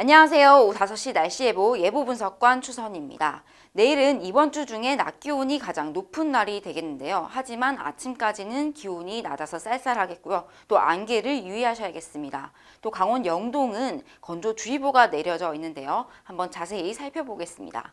안녕하세요. 오후 5시 날씨 예보 예보 분석관 추선입니다. 내일은 이번 주 중에 낮 기온이 가장 높은 날이 되겠는데요. 하지만 아침까지는 기온이 낮아서 쌀쌀하겠고요. 또 안개를 유의하셔야겠습니다. 또 강원 영동은 건조주의보가 내려져 있는데요. 한번 자세히 살펴보겠습니다.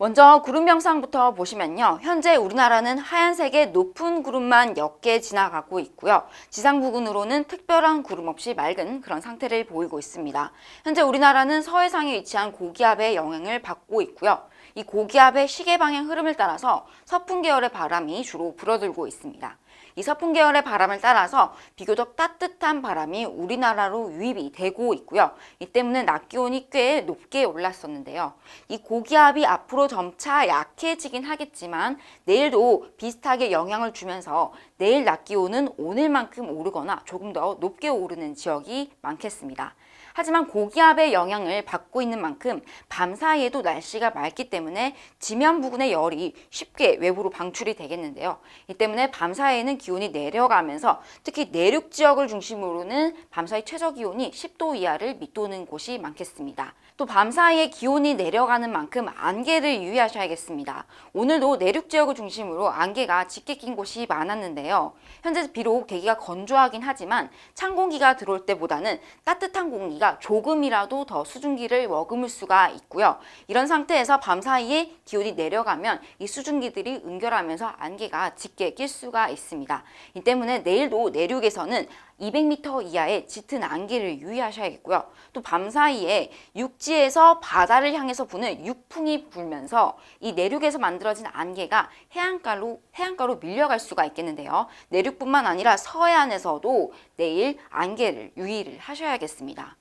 먼저 구름 영상부터 보시면요. 현재 우리나라는 하얀색의 높은 구름만 옅게 지나가고 있고요. 지상 부근으로는 특별한 구름 없이 맑은 그런 상태를 보이고 있습니다. 현재 우리나라는 서해상에 위치한 고기압의 영향을 받고 있고요. 이 고기압의 시계 방향 흐름을 따라서 서풍 계열의 바람이 주로 불어들고 있습니다. 이 서풍 계열의 바람을 따라서 비교적 따뜻한 바람이 우리나라로 유입이 되고 있고요. 이 때문에 낮 기온이 꽤 높게 올랐었는데요. 이 고기압이 앞으로 점차 약해지긴 하겠지만 내일도 비슷하게 영향을 주면서 내일 낮 기온은 오늘만큼 오르거나 조금 더 높게 오르는 지역이 많겠습니다. 하지만 고기압의 영향을 받고 있는 만큼 밤 사이에도 날씨가 맑기 때문에 지면 부근의 열이 쉽게 외부로 방출이 되겠는데요. 이 때문에 밤 사이에는 기온이 내려가면서 특히 내륙 지역을 중심으로는 밤 사이 최저 기온이 10도 이하를 밑도는 곳이 많겠습니다. 또 밤 사이에 기온이 내려가는 만큼 안개를 유의하셔야겠습니다. 오늘도 내륙 지역을 중심으로 안개가 짙게 낀 곳이 많았는데 요. 현재 비록 대기가 건조하긴 하지만 찬 공기가 들어올 때보다는 따뜻한 공기가 조금이라도 더 수증기를 머금을 수가 있고요. 이런 상태에서 밤 사이에 기온이 내려가면 이 수증기들이 응결하면서 안개가 짙게 낄 수가 있습니다. 이 때문에 내일도 내륙에서는 200m 이하의 짙은 안개를 유의하셔야겠고요. 또 밤 사이에 육지에서 바다를 향해서 부는 육풍이 불면서 이 내륙에서 만들어진 안개가 해안가로 해안가로 밀려갈 수가 있겠는데요. 내륙뿐만 아니라 서해안에서도 내일 안개를 유의를 하셔야겠습니다.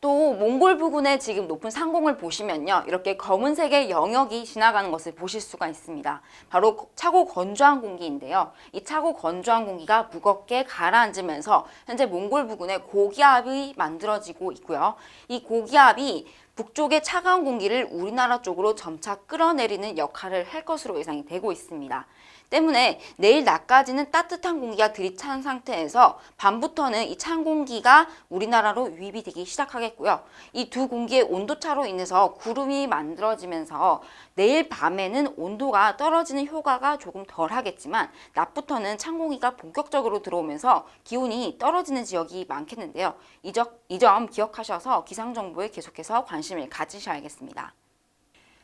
또 몽골 부근의 지금 높은 상공을 보시면요. 이렇게 검은색의 영역이 지나가는 것을 보실 수가 있습니다. 바로 차고 건조한 공기인데요. 이 차고 건조한 공기가 무겁게 가라앉으면서 현재 몽골 부근에 고기압이 만들어지고 있고요. 이 고기압이 북쪽의 차가운 공기를 우리나라 쪽으로 점차 끌어내리는 역할을 할 것으로 예상이 되고 있습니다. 때문에 내일 낮까지는 따뜻한 공기가 들이찬 상태에서 밤부터는 이 찬 공기가 우리나라로 유입이 되기 시작하겠고요. 이 두 공기의 온도차로 인해서 구름이 만들어지면서 내일 밤에는 온도가 떨어지는 효과가 조금 덜 하겠지만 낮부터는 찬 공기가 본격적으로 들어오면서 기온이 떨어지는 지역이 많겠는데요. 이 점 기억하셔서 기상정보에 계속해서 관심 을 가지셔야겠습니다.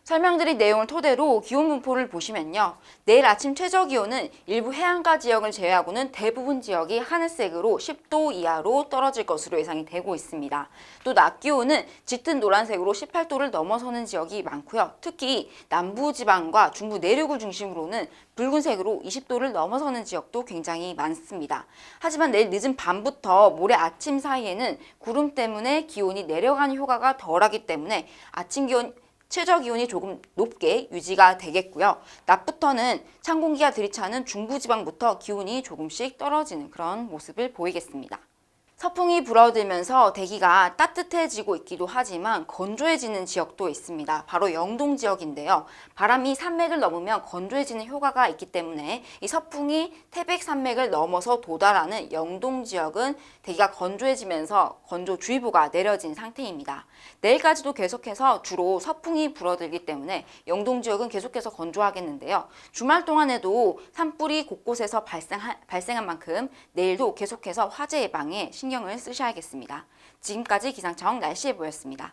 설명드린 내용을 토대로 기온 분포를 보시면요. 내일 아침 최저 기온은 일부 해안가 지역을 제외하고는 대부분 지역이 하늘색으로 10도 이하로 떨어질 것으로 예상이 되고 있습니다. 또 낮 기온은 짙은 노란색으로 18도를 넘어서는 지역이 많고요. 특히 남부 지방과 중부 내륙을 중심으로는 붉은색으로 20도를 넘어서는 지역도 굉장히 많습니다. 하지만 내일 늦은 밤부터 모레 아침 사이에는 구름 때문에 기온이 내려가는 효과가 덜하기 때문에 아침 기온 최저 기온이 조금 높게 유지가 되겠고요. 낮부터는 찬 공기가 들이차는 중부지방부터 기온이 조금씩 떨어지는 그런 모습을 보이겠습니다. 서풍이 불어들면서 대기가 따뜻해지고 있기도 하지만 건조해지는 지역도 있습니다. 바로 영동 지역인데요. 바람이 산맥을 넘으면 건조해지는 효과가 있기 때문에 이 서풍이 태백 산맥을 넘어서 도달하는 영동 지역은 대기가 건조해지면서 건조주의보가 내려진 상태입니다. 내일까지도 계속해서 주로 서풍이 불어들기 때문에 영동 지역은 계속해서 건조하겠는데요. 주말 동안에도 산불이 곳곳에서 발생한, 발생한 만큼 내일도 계속해서 화재 예방에 신경을 쓰셔야겠습니다. 지금까지 기상청 날씨 예보였습니다.